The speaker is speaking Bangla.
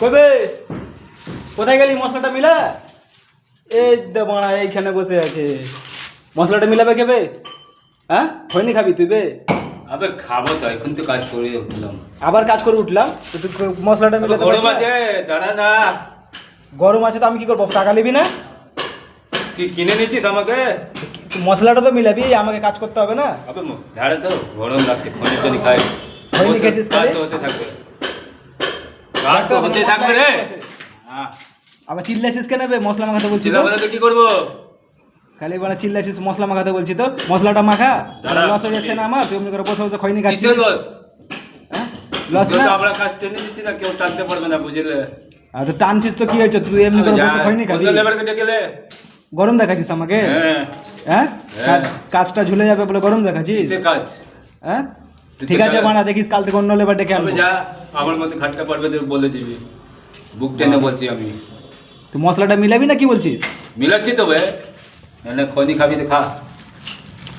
কবে? কোথায় গেলি মশলাটা মিলা? এই বাড়া এইখানে বসে আছে। মশলাটা মিলাবে কেবে? হ্যাঁ? খৈনি খাবি তুই বে। আবে খাব তো এখন তো কাজ করে উঠলাম। আবার কাজ করে উঠলাম? তো তুই মশলাটা মিলাতে গরম আছে দাঁড়া না। গরম আছে তো আমি কি করব? টাকা নিবি না? কি কিনে নিচ্ছিস আমাকে? মশলাটা তো মিলাবি আমাকে কাজ করতে হবে না? আবে দাঁড়া তো গরম লাগছে খনির জন্য খাই। বসে খেয়েছিস কাজ হতে থাকবে। কাজ তো হতে থাকবে রে আবার চিল্লাছিস কেন বে? মশলা মাখাতে বলছি তো। তো কি করব? খালি বলে চিল্লাছিস মশলা মাখাতে বলছি তো। মশলাটা মাখা লস হয়ে যাচ্ছে না আমার। তুই এমনি করে বসে বসে খাচ্ছিস। লস হ্যাঁ? লস না? আমরা কাজ টেনে দিচ্ছি না কেউ টানতে পারবে না বুঝলে? আর তো টানছিস তো কি হয়েছে? তুই এমনি করে বসে খৈনি খাবি? লেবারকে ডেকে গরম দেখাচ্ছিস আমাকে? হ্যাঁ। হ্যাঁ? হ্যাঁ। কাজ- কাজটা ঝুলে যাবে বলে গরম দেখাচ্ছিস? কাজ? হ্যাঁ? ঠিক আছে মানা দেখিস কাল থেকে অন্য লেবার ডেকে আনব। যা আমার মধ্যে খাটটা পারবে তো বলে দিবি। বুক টেনে বলছি আমি। তুই মশলাটা মিলাবি না কি বলছিস? মিলাচ্ছি তো বে এনে খনি খাবি তো খা।